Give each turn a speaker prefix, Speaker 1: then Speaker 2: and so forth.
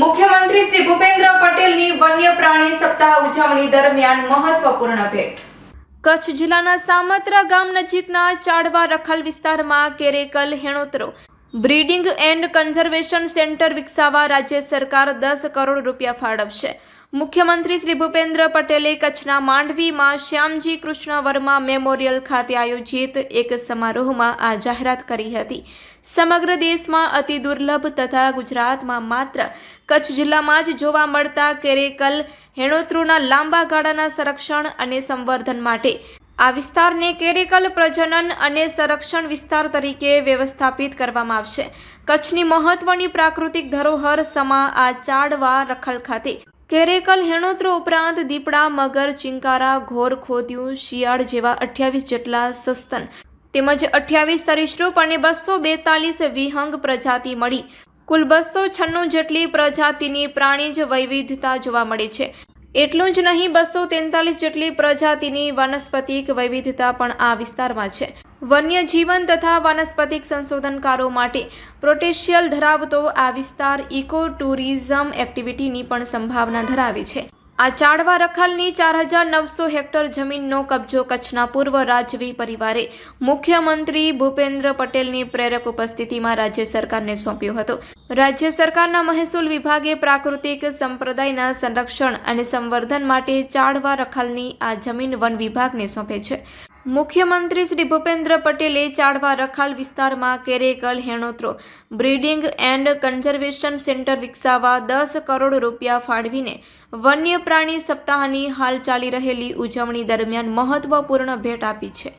Speaker 1: મુખ્યમંત્રી શ્રી ભૂપેન્દ્ર પટેલની વન્ય પ્રાણી સપ્તાહ ઉજવણી દરમિયાન મહત્વપૂર્ણ ભેટ. કચ્છ જિલ્લાના સામત્રા ગામ નજીકના ચાડવા રખાલ વિસ્તારમાં કેરેકલ હેણોતરો બ્રીડિંગ એન્ડ કન્ઝર્વેશન સેન્ટર વિકસાવવા રાજ્ય સરકાર દસ કરોડ રૂપિયા ફાળવશે. મુખ્યમંત્રી શ્રી ભૂપેન્દ્ર પટેલે કચ્છના માંડવીમાં શ્યામજી કૃષ્ણ વર્મા મેમોરિયલ ખાતે આયોજિત એક સમારોહમાં આ જાહેરાત કરી હતી. સમગ્ર દેશમાં અતિ દુર્લભ તથા ગુજરાતમાં માત્ર કચ્છ જિલ્લામાં જ જોવા મળતા કેરેકલ, હેણોત્રુના લાંબા ગાળાના સંરક્ષણ અને સંવર્ધન માટે આ વિસ્તારને કેરેકલ પ્રજનન અને સંરક્ષણ વિસ્તાર તરીકે વ્યવસ્થાપિત કરવામાં આવશે. કચ્છની મહત્વની પ્રાકૃતિક ધરોહર સમા આ ચાડવા રખલ ખાતે. કેરેકલ હેણોત્રો ઉપરાંત દીપડા, મગર, ચિંકારા, ઘોર, ખોદ્યું, શિયાળ જેવા અઠ્યાવીસ જેટલા સસ્તન તેમજ અઠ્યાવીસ સરીસૃપ અને બસો બેતાલીસ વિહંગ પ્રજાતિ મળી. કુલ બસો છન્નું જેટલી પ્રજાતિની પ્રાણીજ વૈવિધતા જોવા મળે છે. એટલું જ નહીં, બસો તેતાલીસ જેટલી પ્રજાતિની વનસ્પતિક વૈવિધતા પણ આ વિસ્તારમાં છે. વન્ય જીવન તથા વનસ્પતિક સંશોધનકારો માટે પ્રોટેશિયલ ધરાવતો આ વિસ્તાર ઇકો ટુરિઝમ એક્ટિવિટીની પણ સંભાવના ધરાવે છે. આ ચાડવા રખાલની ચાર હજાર નવસો હેક્ટર જમીનનો કબજો કચ્છના પૂર્વ રાજવી પરિવારે મુખ્યમંત્રી ભૂપેન્દ્ર પટેલની પ્રેરક ઉપસ્થિતિમાં રાજ્ય સરકારને સોંપ્યો હતો. રાજ્ય સરકારના મહેસૂલ વિભાગે પ્રાકૃતિક સંપ્રદાયના સંરક્ષણ અને સંવર્ધન માટે ચાળવા રખાલની આ જમીન વન વિભાગને સોંપે છે. મુખ્યમંત્રી શ્રી ભૂપેન્દ્ર પટેલે ચાળવા રખાલ વિસ્તારમાં કેરેકલ હેણોત્રો બ્રીડિંગ એન્ડ કન્ઝર્વેશન સેન્ટર વિકસાવવા દસ કરોડ રૂપિયા ફાળવીને વન્ય પ્રાણી સપ્તાહની હાલ ચાલી રહેલી ઉજવણી દરમિયાન મહત્વપૂર્ણ ભેટ આપી છે.